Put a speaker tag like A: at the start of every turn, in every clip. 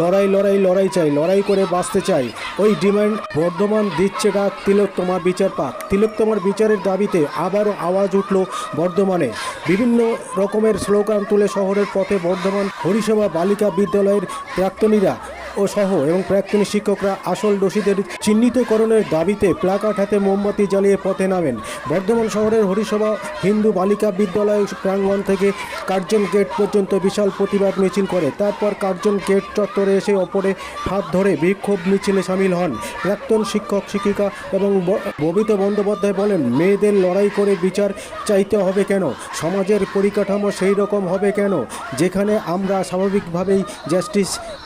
A: লড়াই লড়াই লড়াই চাই, লড়াই করে বাঁচতে চাই। ওই ডিমান্ড বর্ধমান দিচ্ছে ডাক তিলোত্তমার বিচার পাক। তিলোত্তমার বিচারের দাবিতে আবারও আওয়াজ উঠল বর্ধমানে। বিভিন্ন রকমের স্লোগান তুলে শহরের পথে বর্ধমান হরিসভা বালিকা বিদ্যালয়ের প্রাক্তনীরা ও সহ এবং প্রাক্তনী শিক্ষকরা আসল দোষীদের চিহ্নিতকরণের দাবিতে প্লাকার্ড হাতে মোমবাতি জ্বালিয়ে পথে নামেন। বর্ধমান শহরের হরিসভা হিন্দু বালিকা বিদ্যালয় প্রাঙ্গণ থেকে কার্জন গেট পর্যন্ত বিশাল প্রতিবাদ মিছিল করে। তারপর কার্জন গেট চত্বরে এসে অপরে হাত ধরে বিক্ষোভ মিছিলে সামিল হন। প্রাক্তন শিক্ষক, শিক্ষিকা এবং ববিতা বন্দ্যোপাধ্যায় বলেন, মেয়েদের লড়াই করে বিচার চাইতে হবে কেন? সমাজের পরিকাঠামো সেই রকম হবে কেন? যেখানে আমরা স্বাভাবিকভাবেই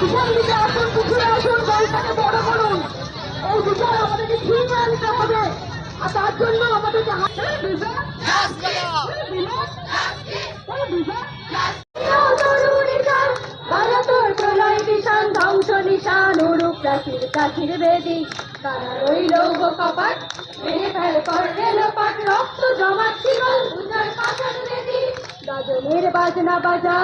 B: পিছন দিকে নিশান উরুপ প্রাচীর কাঠির বেদি তারা রইল কপাট ভেঙে ফেল রক্ত পাথর বেদি গাজনের বাজনা বাজা,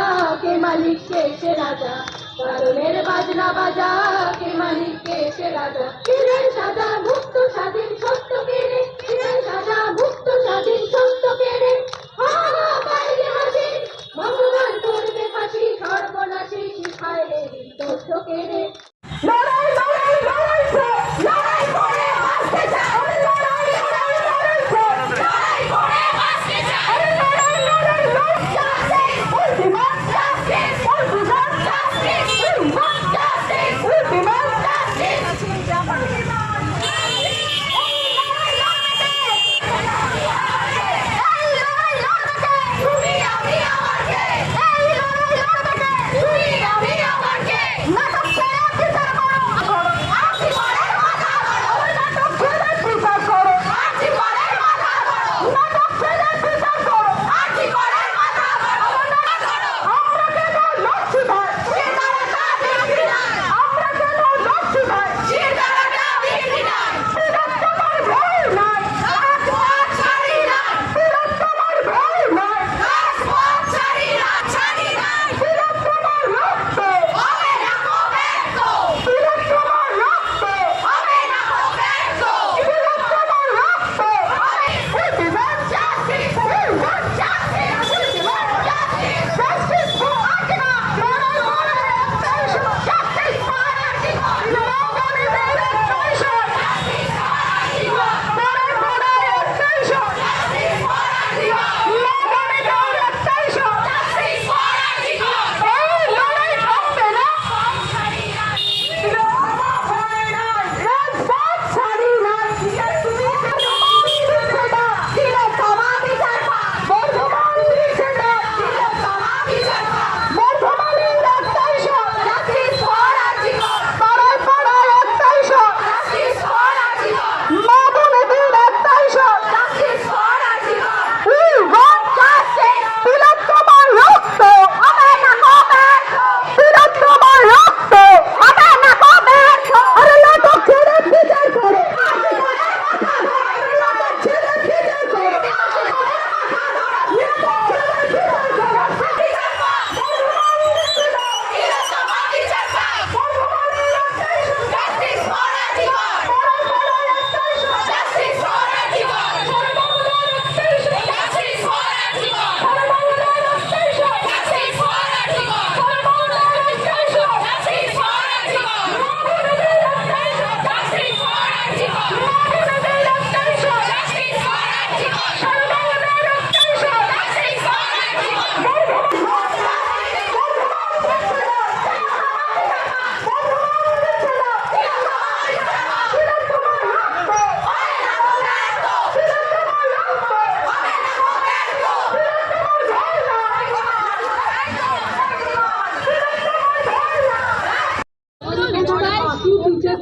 B: কে মালিক কে সে রাজা। গাজনের বাজনা বাজা কে মালিক কে সে রাজা সাজা মুক্ত স্বাধীন সত্য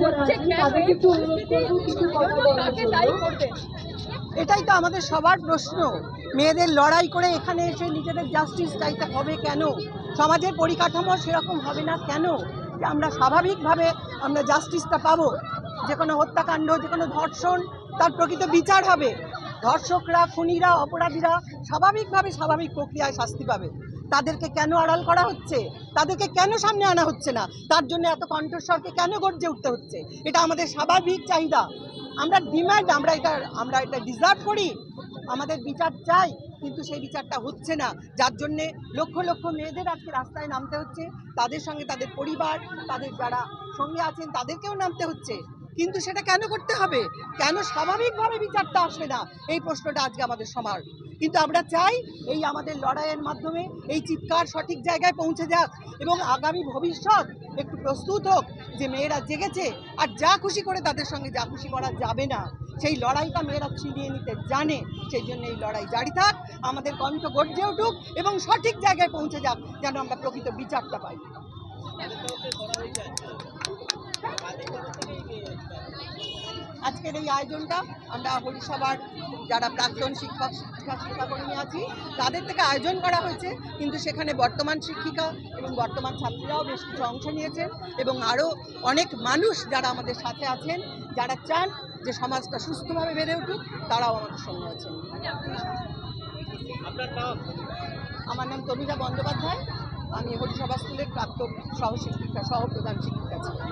B: করছে তাদেরকে কিছু কথা বলার
C: এটাই তো আমাদের সবার প্রশ্ন। মেয়েদের লড়াই করে এখানে এসে নিজেদের জাস্টিস চাইতে হবে কেন? সমাজের পরিকাঠামো সেরকম হবে না কেন? যে আমরা স্বাভাবিকভাবে আমরা জাস্টিসটা পাবো। যে কোনো হত্যাকাণ্ড, যে কোনো ধর্ষণ, তার প্রকৃত বিচার হবে। ধর্ষকরা, খুনিরা, অপরাধীরা স্বাভাবিকভাবে স্বাভাবিক প্রক্রিয়ায় শাস্তি পাবে। তাদেরকে কেন আড়াল করা হচ্ছে? তাদেরকে কেন সামনে আনা হচ্ছে না? তার জন্য এত কণ্ঠস্বরকে কেন গর্জে উঠতে হচ্ছে? এটা আমাদের স্বাভাবিক চাহিদা। আমরা ডিমান্ড, আমরা এটা আমরা এটা ডিজার্ভ করি, আমাদের বিচার চাই, কিন্তু সেই বিচারটা হচ্ছে না। যার জন্যে লক্ষ লক্ষ মেয়েদের আজকে রাস্তায় নামতে হচ্ছে, তাদের সঙ্গে তাদের পরিবার, তাদের যারা সঙ্গে আছেন, তাদেরকেও নামতে হচ্ছে। কিন্তু সেটা কেন করতে হবে? কেন স্বাভাবিকভাবে বিচারটা আসবে না? এই প্রশ্নটা আজকে আমাদের সমার কিন্তু আমরা চাই এই আমাদের লড়াইয়ের মাধ্যমে এই চিৎকার সঠিক জায়গায় পৌঁছে যাক এবং আগামী ভবিষ্যৎ একটু প্রস্তুত হোক যে মেয়েরা জেগেছে আর যা খুশি করে তাদের সঙ্গে যা খুশি করা যাবে না। সেই লড়াইটা মেয়েরা ছিনিয়ে নিতে জানে, সেই জন্য এই লড়াই জারি থাক, আমাদের কণ্ঠ গর্জে উঠুক এবং সঠিক জায়গায় পৌঁছে যাক যেন আমরা প্রকৃত বিচারটা পাই। আজকের এই আয়োজনটা আমরা হরিসভার যারা প্রাক্তন শিক্ষক শিক্ষিকা শিক্ষাকর্মী আছি তাদের থেকে আয়োজন করা হয়েছে। কিন্তু সেখানে বর্তমান শিক্ষিকা এবং বর্তমান ছাত্রীরাও বেশ কিছু অংশ নিয়েছেন এবং আরও অনেক মানুষ যারা আমাদের সাথে আছেন যারা চান যে সমাজটা সুস্থভাবে বেড়ে উঠুক তারাও আমাদের সঙ্গে আছেন। আমার নাম তনুজা বন্দ্যোপাধ্যায়। আমি হরিসভা স্কুলের প্রাক্তন সহশিক্ষিকা সহ প্রধান শিক্ষিকা ছিলাম।